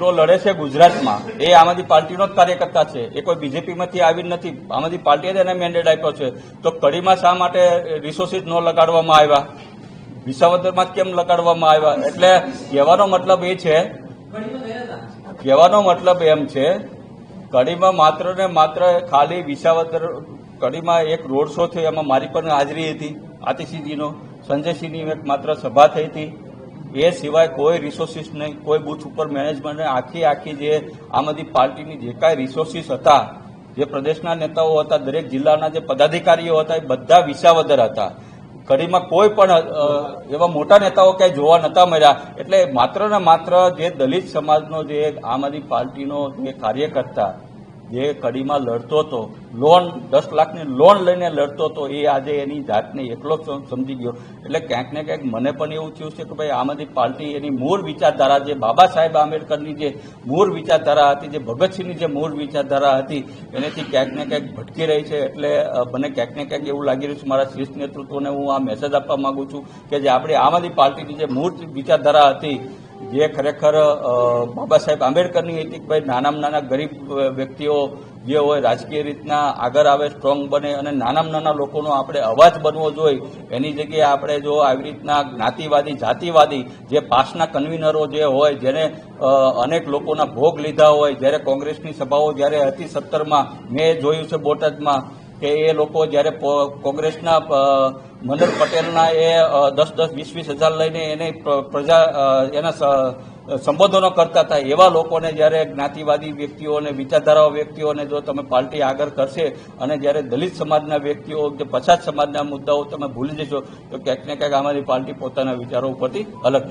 દીકરો લડે છે ગુજરાતમાં, એ આમ આદમી પાર્ટીનો જ કાર્યકર્તા છે. એ કોઈ બીજેપીમાંથી આવી નથી. આમ આદમી પાર્ટીએ જ એને મેન્ડેટ આપ્યો છે. તો કડીમાં શા માટે રિસોર્સિસ ન લગાડવામાં આવ્યા? વિસાવદરમાં કેમ લગાડવામાં આવ્યા? એટલે કહેવાનો મતલબ એ છે, કહેવાનો મતલબ એમ છે, કડીમાં માત્ર ને માત્ર ખાલી વિસાવદર, કડીમાં એક રોડ શો થયો, એમાં મારી પણ હાજરી હતી. આતિશીજીનો, સંજયસિંહની એક માત્ર સભા થઈ હતી. એ સિવાય કોઈ રિસોર્સિસ નહીં, કોઈ બુથ ઉપર મેનેજમેન્ટ આખી આખી જે આમ આદમી પાર્ટીની જે કાંઈ રિસોર્સિસ હતા, જે પ્રદેશના નેતાઓ હતા, દરેક જિલ્લાના જે પદાધિકારીઓ હતા, એ બધા વિસાવદર હતા. કડીમાં કોઈ પણ એવા મોટા નેતાઓ ક્યાંય જોવા નતા મળ્યા. એટલે માત્ર ને માત્ર જે દલિત સમાજનો જે આમ આદમી પાર્ટીનો જે કાર્યકર્તા જે કડીમાં લડતો હતો, લોન, દસ લાખની લોન લઈને લડતો હતો, એ આજે એની જાતને એકલો સમજી ગયો. એટલે ક્યાંક ને ક્યાંક મને પણ એવું થયું છે કે ભાઈ, આમ આદમી પાર્ટી એની મૂળ વિચારધારા જે બાબા સાહેબ આંબેડકરની જે મૂળ વિચારધારા હતી, જે ભગતસિંહની જે મૂળ વિચારધારા હતી, એનેથી ક્યાંક ને ક્યાંક ભટકી રહી છે. એટલે મને ક્યાંક ને ક્યાંક એવું લાગી રહ્યું છે, મારા શીર્ષ નેતૃત્વને હું આ મેસેજ આપવા માંગુ છું કે જે આપણે આમ આદમી પાર્ટીની જે મૂળ વિચારધારા હતી જે ખરેખર બાબા સાહેબ આંબેડકરની હતી કે ભાઈ નાનામાં નાના ગરીબ વ્યક્તિઓ જે હોય, રાજકીય રીતના આગળ આવે, સ્ટ્રોંગ બને અને નાનામાં નાના લોકોનો આપણે અવાજ બનવો જોઈએ, એની જગ્યાએ આપણે જો આવી રીતના જ્ઞાતિવાદી, જાતિવાદી જે પાસના કન્વીનરો જે હોય, જેને અનેક લોકોના ભોગ લીધા હોય, જ્યારે કોંગ્રેસની સભાઓ જ્યારે હતી સત્તરમાં, મેં જોયું છે બોટાદમાં કે એ લોકો જ્યારે કોંગ્રેસના મનોહર પટેલના એ દસ દસ વીસ વીસ હજાર લઈને એને પ્રજા એના સંબોધનો કરતા હતા. એવા લોકોને જ્યારે જ્ઞાતિવાદી વ્યક્તિઓને વિચારધારાઓ વ્યક્તિઓને જો તમે પાર્ટી આગળ કરશે અને જ્યારે દલિત સમાજના વ્યક્તિઓ કે પછાત સમાજના મુદ્દાઓ તમે ભૂલી જશો, તો ક્યાંક ને ક્યાંક અમારી પાર્ટી પોતાના વિચારો ઉપરથી અલગ